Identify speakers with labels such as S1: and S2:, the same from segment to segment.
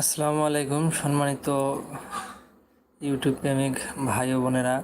S1: আসসালামু আলাইকুম, সম্মানিত ইউটিউব প্রেমিক ভাই বোনেরা।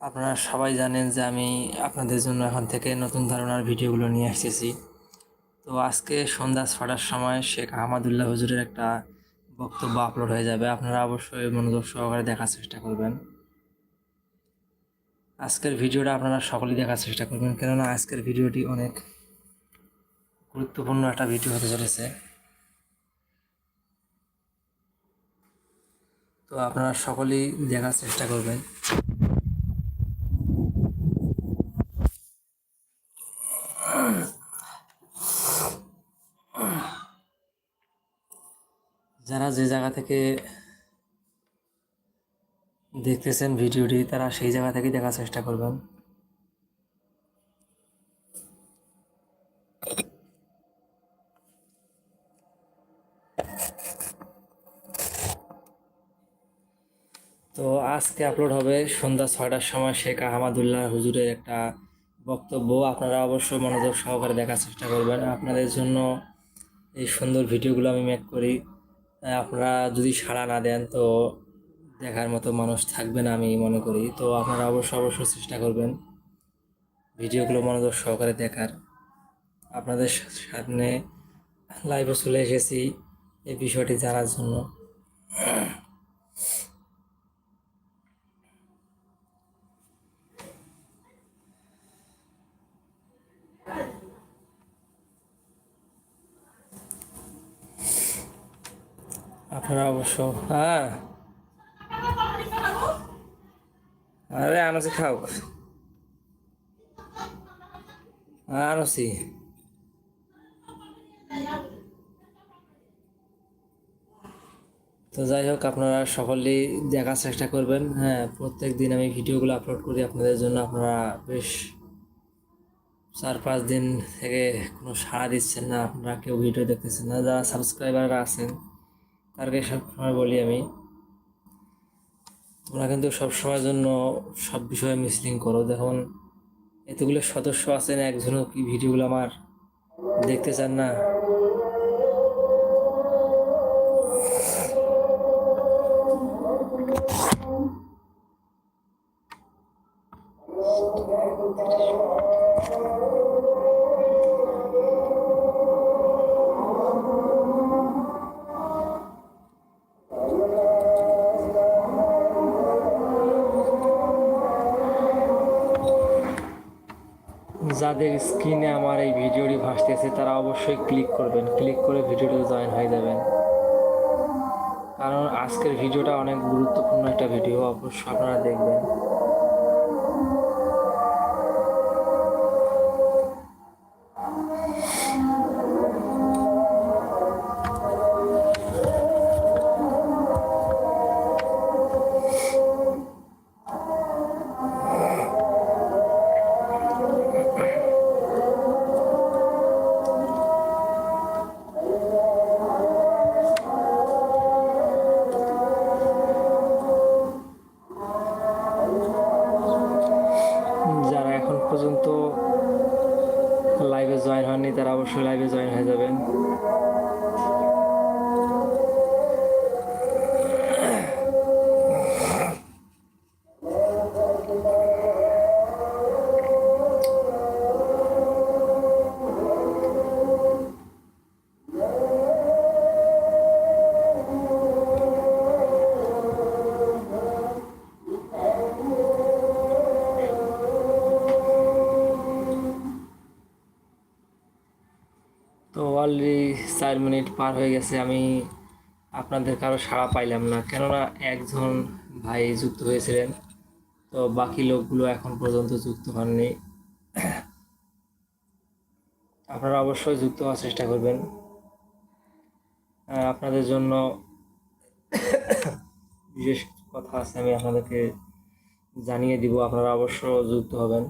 S1: আপনারা সবাই জানেন যে আমি আপনাদের জন্য এখন থেকে নতুন ধরনের ভিডিওগুলো নিয়ে এসেছি তো আজকে সন্ধ্যা ছটার সময় শেখ আহমদুল্লাহ হুজুরের একটা বক্তব্য আপলোড হয়ে যাবে। আপনারা অবশ্যই মনোযোগ সহকারে দেখার চেষ্টা করবেন। আজকের ভিডিওটা আপনারা সকলেই দেখার চেষ্টা করবেন, কেননা আজকের ভিডিওটি অনেক গুরুত্বপূর্ণ একটা ভিডিও হতে চলেছে। তো আপনারা সকলেই দেখার চেষ্টা করবেন। যারা যে জায়গা থেকে দেখতেছেন ভিডিওটি, তারা সেই জায়গা থেকেই দেখার চেষ্টা করবেন। তো আজকে আপলোড হবে সন্ধ্যা ছয়টার সময় শেখ আহমদুল্লাহ হুজুরের একটা বক্তব্য। আপনারা অবশ্যই মনোযোগ সহকারে দেখার চেষ্টা করবেন। আপনাদের জন্য এই সুন্দর ভিডিওগুলো আমি মেক করি। আপনারা যদি সাড়া না দেন তো দেখার মতো মানুষ থাকবে না আমি মনে করি। তো আপনারা অবশ্যই অবশ্যই চেষ্টা করবেন ভিডিওগুলো মনোযোগ সহকারে দেখার। আপনাদের সামনে লাইভে চলে এসেছি এই বিষয়টি জানার জন্য। আপনারা অবশ্য হ্যাঁ। আরে আনছি খাও। হ্যাঁ আনছি তো যাই হোক, আপনারা সকলেই দেখার চেষ্টা করবেন। হ্যাঁ প্রত্যেক দিন আমি ভিডিওগুলো আপলোড করি আপনাদের জন্য। আপনারা বেশ চার পাঁচ দিন থেকে কোনো সাড়া দিচ্ছেন না। আপনারা কেউ ভিডিও দেখতেছেন না। যারা সাবস্ক্রাইবাররা আছেন তাদেরকে সবসময় বলি আমি, তোমরা কিন্তু সবসময়ের জন্য সব বিষয়ে মিসলিং করো। দেখুন এতগুলো সদস্য আছেন, একজনও কি ভিডিওগুলো আমার দেখতে চান না? যাদের স্ক্রিনে আমার এই ভিডিওটি ভাসতেছে, তারা অবশ্যই ক্লিক করবেন। ক্লিক করে ভিডিওটিতে জয়েন হয়ে যাবেন। কারণ আজকের ভিডিওটা অনেক গুরুত্বপূর্ণ একটা ভিডিও, অবশ্যই আপনারা দেখবেন। চার মিনিট পার হয়ে গেছে, আমি আপনাদের কারও সাড়া পাইলাম না। কেননা একজন ভাই যুক্ত হয়েছিলেন, তো বাকি লোকগুলো এখন পর্যন্ত যুক্ত হননি। আপনারা অবশ্যই যুক্ত হওয়ার চেষ্টা করবেন। আপনাদের জন্য বিশেষ কথা আছে, আমি আপনাদেরকে জানিয়ে দিব, আপনারা অবশ্য যুক্ত হবেন।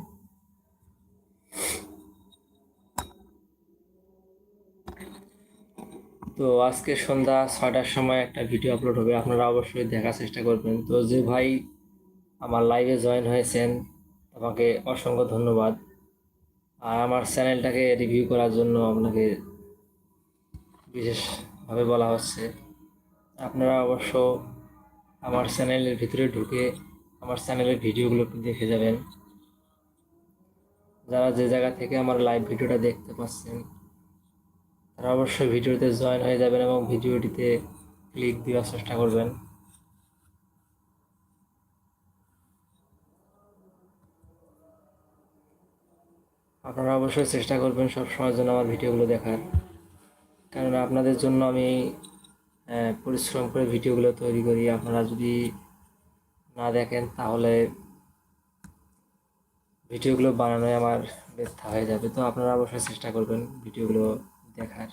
S1: তো আজকে সন্ধ্যা ছয়টার সময় একটা ভিডিও আপলোড হবে, আপনারা অবশ্যই দেখার চেষ্টা করবেন। তো যে ভাই, আমার লাইভে জয়েন হয়েছেন আমাকে অসংখ্য ধন্যবাদ। আর আমার চ্যানেলটাকে রিভিউ করার জন্য আপনাকে বিশেষভাবে বলা হচ্ছে, আপনারা অবশ্য আমার চ্যানেলের ভিতরে ঢুকে আমার চ্যানেলের ভিডিওগুলো একটু দেখে যাবেন। যারা যে জায়গা থেকে আমার লাইভ ভিডিওটা দেখতে পাচ্ছেন অবশ্যই ভিডিওতে জয়েন হয়ে যাবেন এবং ভিডিওটিতে ক্লিক দেওয়ার চেষ্টা করবেন। আপনারা অবশ্যই চেষ্টা করবেন সব সময়ের জন্য আমার ভিডিওগুলো দেখার। কারণ আপনাদের জন্য আমি পরিশ্রম করে ভিডিওগুলো তৈরি করি। আপনারা যদি না দেখেন, তাহলে ভিডিওগুলো বানানোয় আমার ব্যর্থ হয়ে যাবে। তো আপনারা অবশ্যই চেষ্টা করবেন ভিডিওগুলো দেখার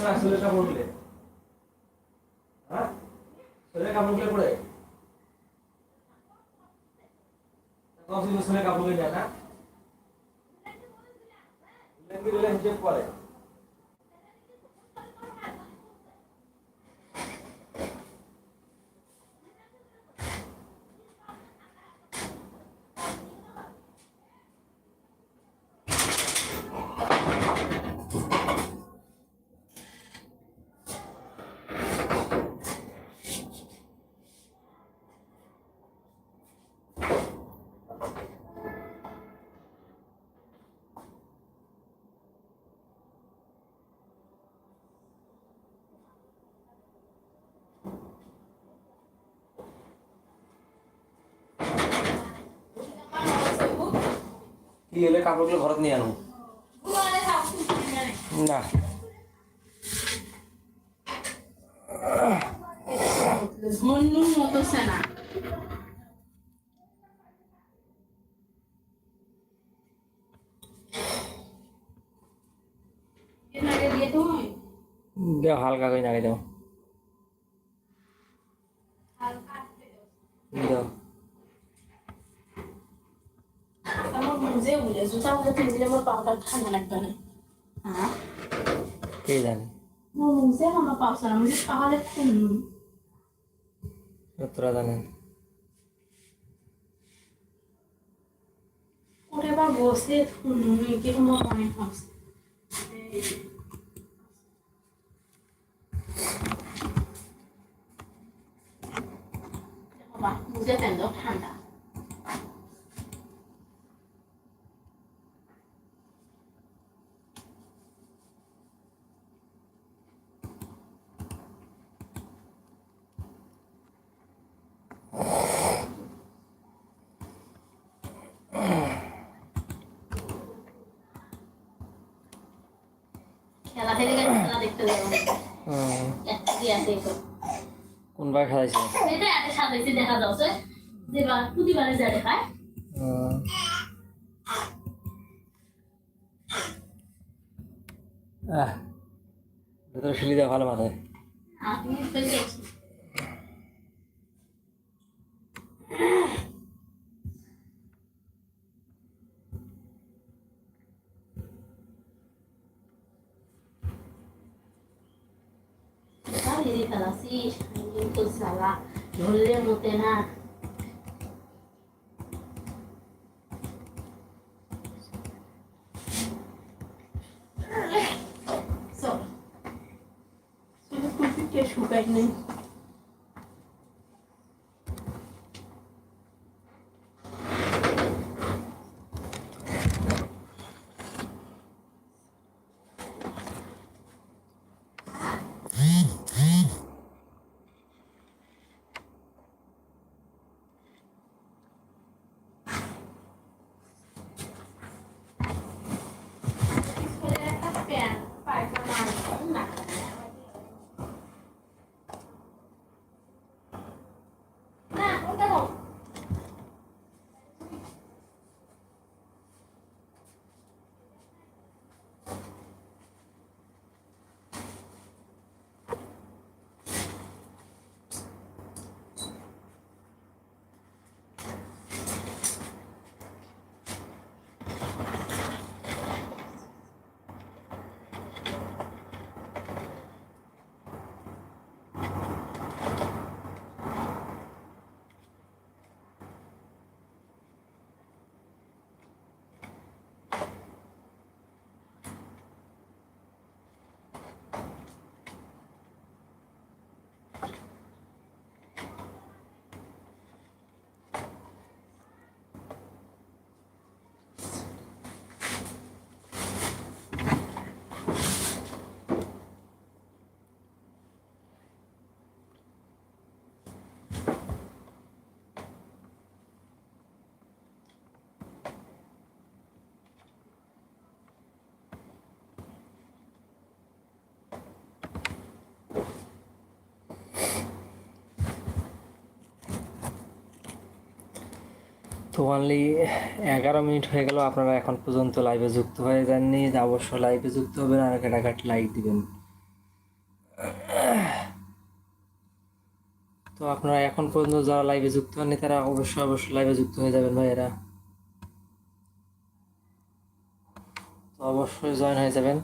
S1: Să le da vorle. Să vedem că am. হলে কাপড়গুলো ঘরত নিয়ে আনো না। দাও হালকা করে নাগে দাও
S2: মুজে বলে জুতা মুজে তুমি দিলে আমার পাউডার ঠান্ডা লাগবে না। হ্যাঁ?
S1: কে জানে?
S2: আমার মুজে আমার পাউসা মুজে পাহাড়ে খুন।
S1: তোরা জানেন।
S2: ওরে বা বসে খুন কি তোমার মনে হচ্ছে বাবা মুজে ঠান্ডা খেলা থেকে গেছে খেলা দেখতে যাব
S1: হুম।
S2: একটা কি আছে তো
S1: কোন ভাই খাইছে?
S2: এটা একটা সাজাইছে দেখা যাচ্ছে যে বা প্রতিবারে যা দেখায়
S1: আহ ভালো মাথায়।
S2: Salah. Boleh mutena. So. Sudah
S1: তো অনলি এগারো মিনিট হয়ে গেল, আপনারা এখন পর্যন্ত লাইভে যুক্ত হয়ে যাননি অবশ্যই লাইভে যুক্ত হবেন আর কাটাকাট লাইক দিবেন। তো আপনারা এখন পর্যন্ত যারা লাইভে যুক্ত হননি, তারা অবশ্যই অবশ্যই লাইভে যুক্ত হয়ে যাবেন ভাইয়েরা। তো অবশ্যই জয়েন হয়ে যাবেন।